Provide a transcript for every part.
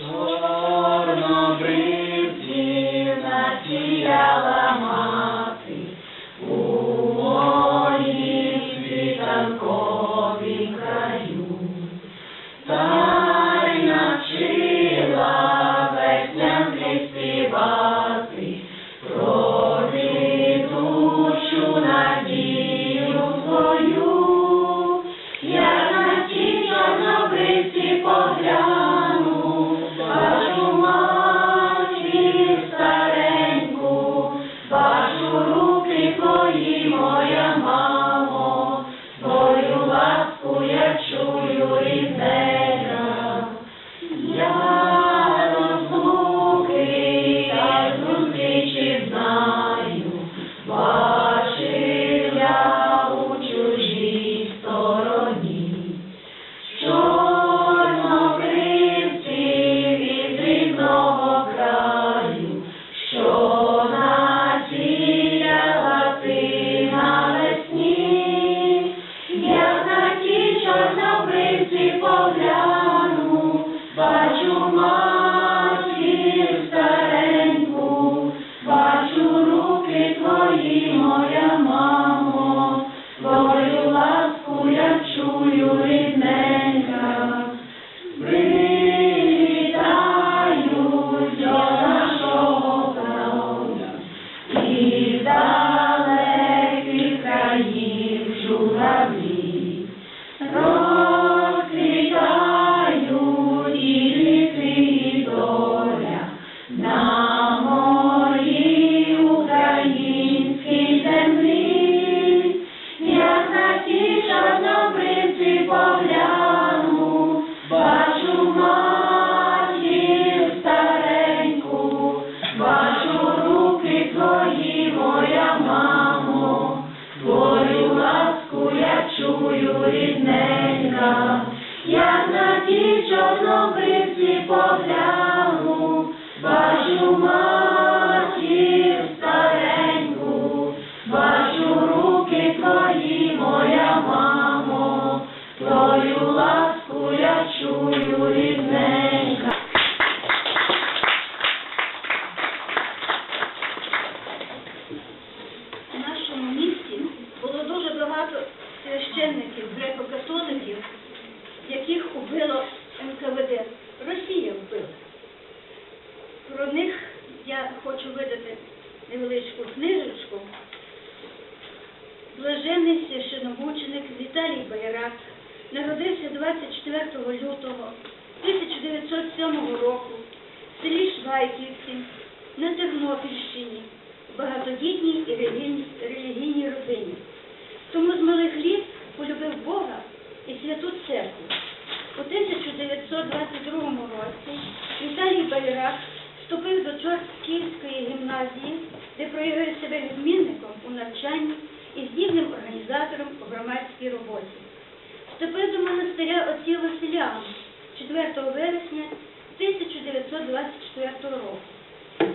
Oh. Твою ласку я чую рідненька. У нашому місті було дуже багато священників, греко-католиків, яких убило НКВД. Росія вбила. Про них я хочу видати невеличку книжечку. Блаженний священомученик Віталій Байрак народився 24 лютого 1907 року в селі Швайківці на Тернопільщині в багатодітній і релігійній- родині. Тому з малих літ полюбив Бога і святу церкву. У 1922 році Віталій Байрак вступив до Чортківської гімназії, де проявив себе вересня 1924 року.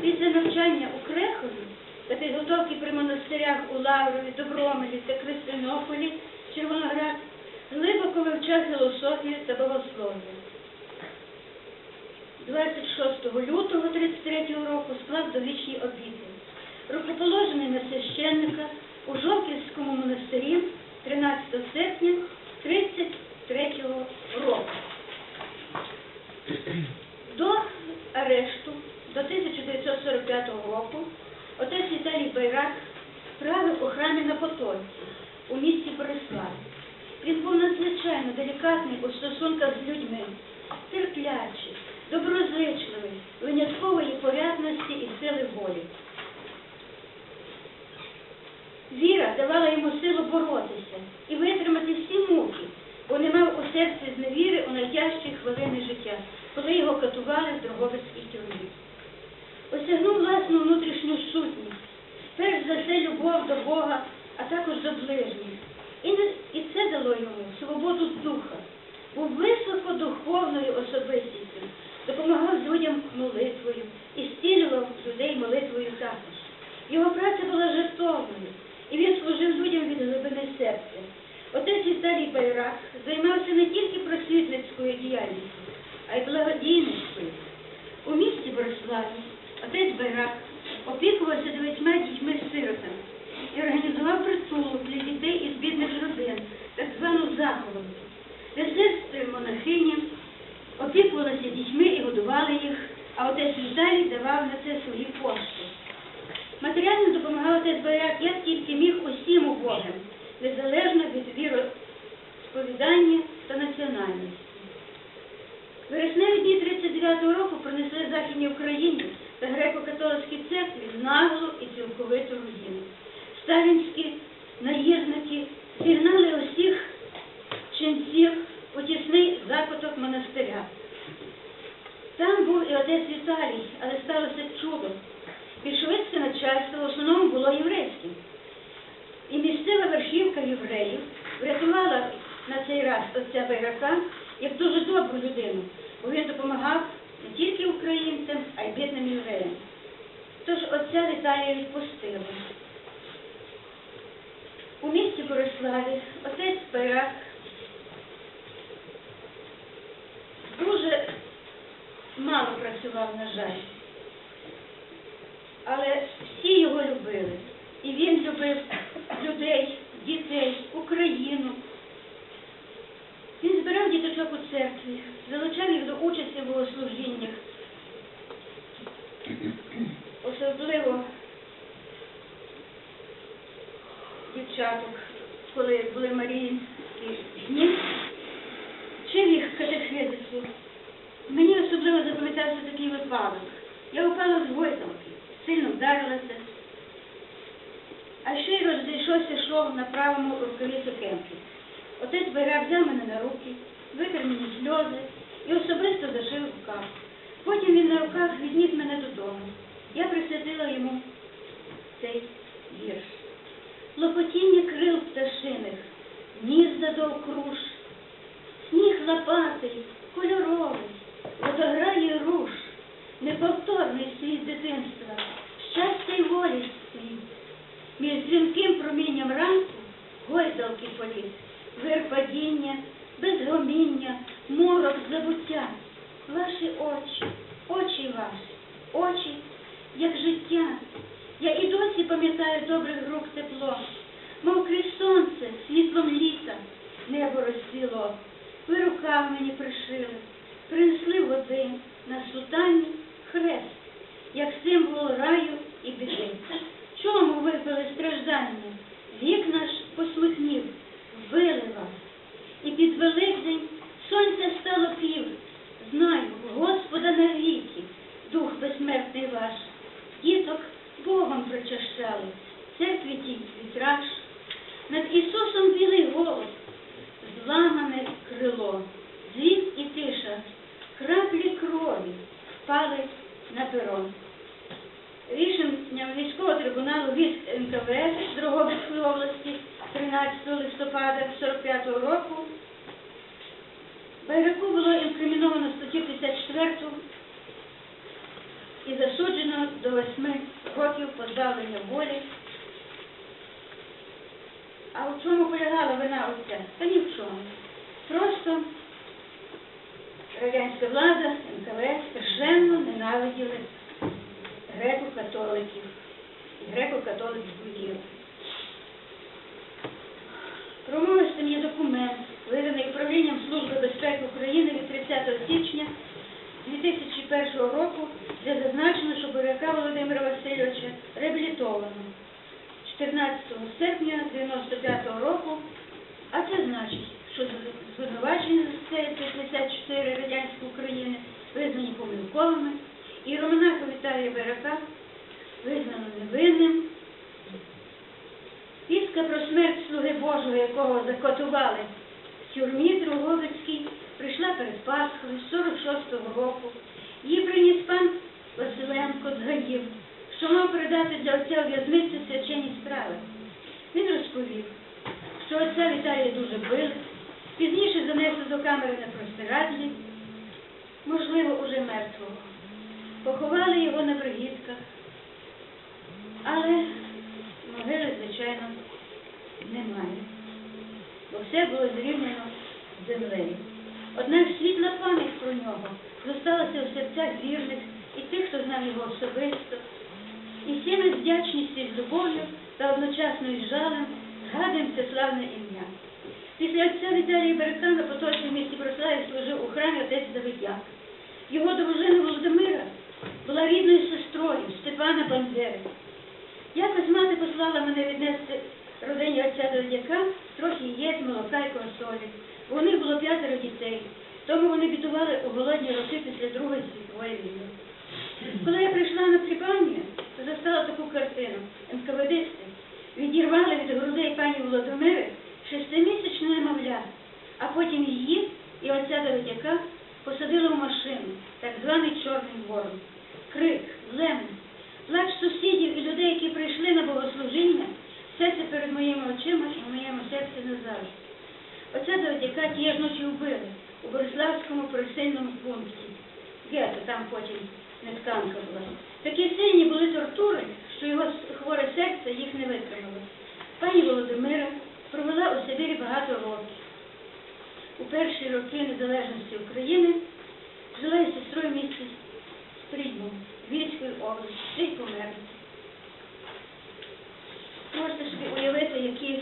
Після навчання у Крехові та підготовки при монастирях у Лаврові, Добромелі та Христинополі, Червоноград, глибоко вивчав філософію та богослов'я. 26 лютого 33 року склав довічні обіти. Рукоположений на священника у Жовківському монастирі 13 серпня 33 року. До арешту до 1945 року отець Віталій Байрак правив у храмі на Потоці у місті Бориславі. Він був надзвичайно делікатний у стосунках з людьми, терплячий, доброзичливий, виняткової порядності і сили волі. Віра давала йому силу боротися і витримати всі муки, бо не мав у серці зневіри у найтяжчі хвилини життя, коли його катували в Дрогобицькій тюрмі. Осягнув власну внутрішню сутність, перш за все любов до Бога, а також до ближніх. І, не, і це дало йому свободу духа, був високодуховною особистістю, допомагав людям молитвою і стілював людей молитвою також. Його праця була жертовною, і він служив людям від глибини серця. Отець Віталій Байрак займався не тільки просвітницькою діяльністю, а й благодійницькою, У місті Бориславі отець Байрак опікувався дев'ятьма дітьми-сиротами і організував притулок для дітей із бідних родин, так звану захолоду, де сестри монахині опікувалися дітьми і годували їх, а отець Віталій давав на це свої кошти. Матеріально я як тільки міг усім убогим, незалежно від віросповідання та національності. Вересневі дні 39-го року принесли Західній Україні та греко-католицькій церкві наглу і цілковиту руїну. Сталінські наїзники зігнали усіх ченців у тісний закуток монастиря. Там був і отець Віталій, але сталося чудо. Більшовицьке начальство в основному було єврейським. І місцева верхівка євреїв врятувала на цей раз отця Байрака як дуже добру людину, бо він допомагав не тільки українцям, а й бідним євреям. Тож отця Віталія відпустили. У місті Бориславі отець Байрак дуже мало працював, на жаль. Але всі його любили. І він любив людей, дітей, Україну. Він збирав діточок у церкві, залучав їх до участі в богослужіннях. Особливо дівчаток, коли були Маріїнські дні, вчив їх катехизису. Мені особливо запам'ятався такий випадок. Я упала з гойдалки, сильно вдарилася, а ще й розійшовся шов на правому рукаві сукенки. Отець Байрак взяв мене на руки, витер мені сльози і особисто зашив рукав. Потім він на руках відніс мене додому. Я присвятила йому цей вірш. Лопотіння крил пташиних, гнізда довкруж, сніг лопатий, кольоровий, водограє руш, дитинства, щастя й волі світ. Між дзвінким впали на перон. Рішенням військового трибуналу від НКВС Дрогобицької області 13 листопада 45 року Байраку було інкриміновано статтю 54 і засуджено до 8 років позбавлення волі. А в чому полягала вина отця? Та ні в чому. Просто радянська влада, НКВС страшенно ненавиділи греко-католиків і греко-католицьку віру. Промовистим є документ, виданий управлінням Служби безпеки України від 30 січня 2001 року, де зазначено, що Буряка Володимира Васильовича реабілітовано 14 серпня 95 року, а це значить, що звинувачення за це 54 радянської України визнані і Романаха Віталія Берака визнано невинним. Піска про смерть слуги Божого, якого закотували в тюрмі Другобицькій, прийшла перед Пасхою 46-го року. Її приніс пан Василенко з Гаїв, що мав передати для отця в'язниці свячені справи. Він розповів, що отця Віталія дуже били, пізніше занесли до камери на простирадлі, можливо, уже мертвого. Поховали його на бригітках, але могили, звичайно, немає, бо все було зрівняно з землею. Однак світла пам'ять про нього зосталася у серцях вірних і тих, хто знав його особисто. І всі ми з вдячністю з любов'ю та одночасно із жалем згадуємо це славне ім'я. Після отця Віталія Берекана поточний в місті Брославі служив у храмі отець Давидяк. Його дружина Володимира була рідною сестрою Степана Бандери. Якось мати послала мене віднести родині отця Давидяка трохи яєць, молока і консолі. У них було п'ятеро дітей, тому вони бідували у голодні роки після Другої світової війни. Коли я прийшла на прибання, то застала таку картину. НКВДисти відірвали від грудей пані Володимири шестимісячне немовля, а потім її і отця Давидяка посадили в машину, так званий Чорний Ворон. Крик, лемон, плач сусідів і людей, які прийшли на богослужіння, все це перед моїми очима і в моєму серці назавжди. Отця Давидяка тієї ночі вбили у Бориславському присильному пункті. Гетто, там потім нетканка була. Такі сильні були тортури, що його хворе серце їх не витримало. Пані Володимира провела у Сибірі багато років. У перші роки незалежності України жила із сестрою місті Стрільну, Вінської області, ще й. Можете собі уявити, які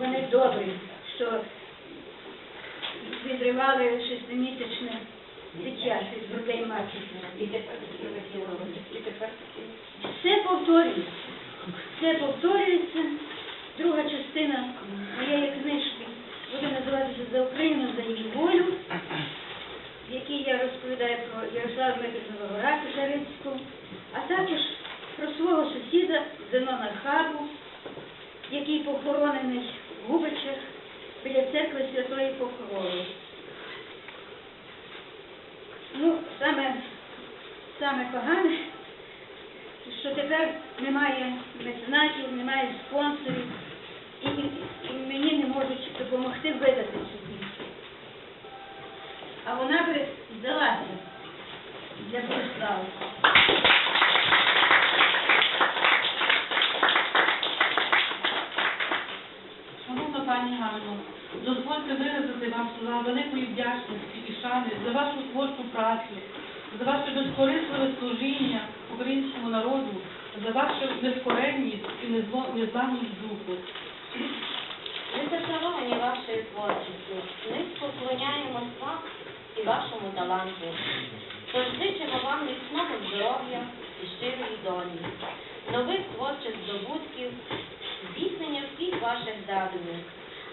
вони добрі, що відривали шестимісячне дитя від грудей матері. І тепер і тепер Все повторюється. Все повторюється. Друга частина моєї книжки буде називатися За Україну, за її волю, в якій я розповідаю про Ярослава Дмитрівну Жарицьку, а також про свого сусіда Зенона Хабу, який похоронений в Губичах біля церкви Святої Покрови. Ну, саме, саме погане, що тепер немає меценатів, немає спонсорів, і, і мені не можуть допомогти видати вашою творчістю. Низько вклоняємось вам і вашому таланту. Тож зичимо вам міцного здоров'я і щирої долі, нових творчих здобутків, здійснення всіх ваших задумів.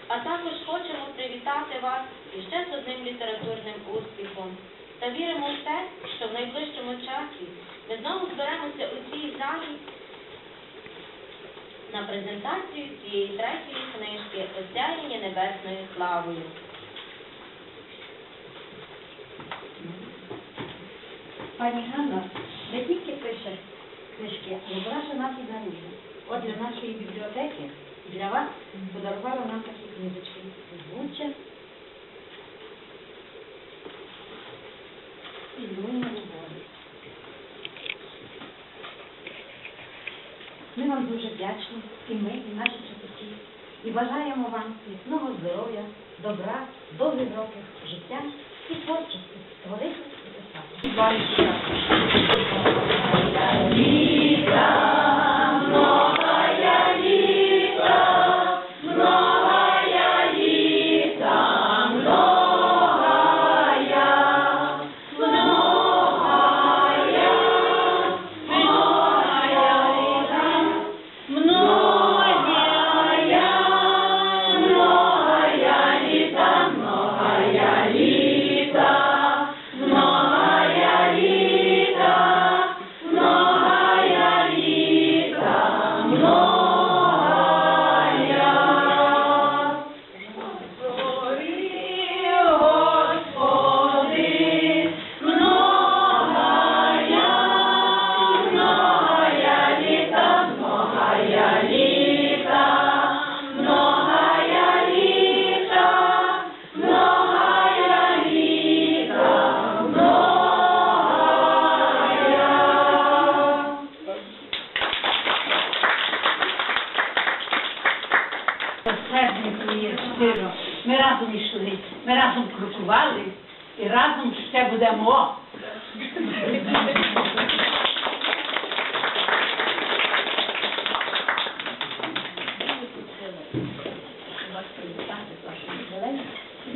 А також хочемо привітати вас іще з одним літературним успіхом. Та віримо в те, що в найближчому часі ми знову зберемося у цій залі на презентацію цієї третьої книжки «Осяяння небесною славою. Пані Ганна не тільки пише книжки, але вона жена нас. От для нашої бібліотеки для вас подарувала нам такі книжечки. Звуча Ми вам дуже вдячні, і ми, і наші читачі, і бажаємо вам міцного здоров'я, добра, довгих років життя і творчості, творити і писати.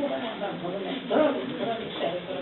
Здоров'я, здоров'я, все, здоров'я.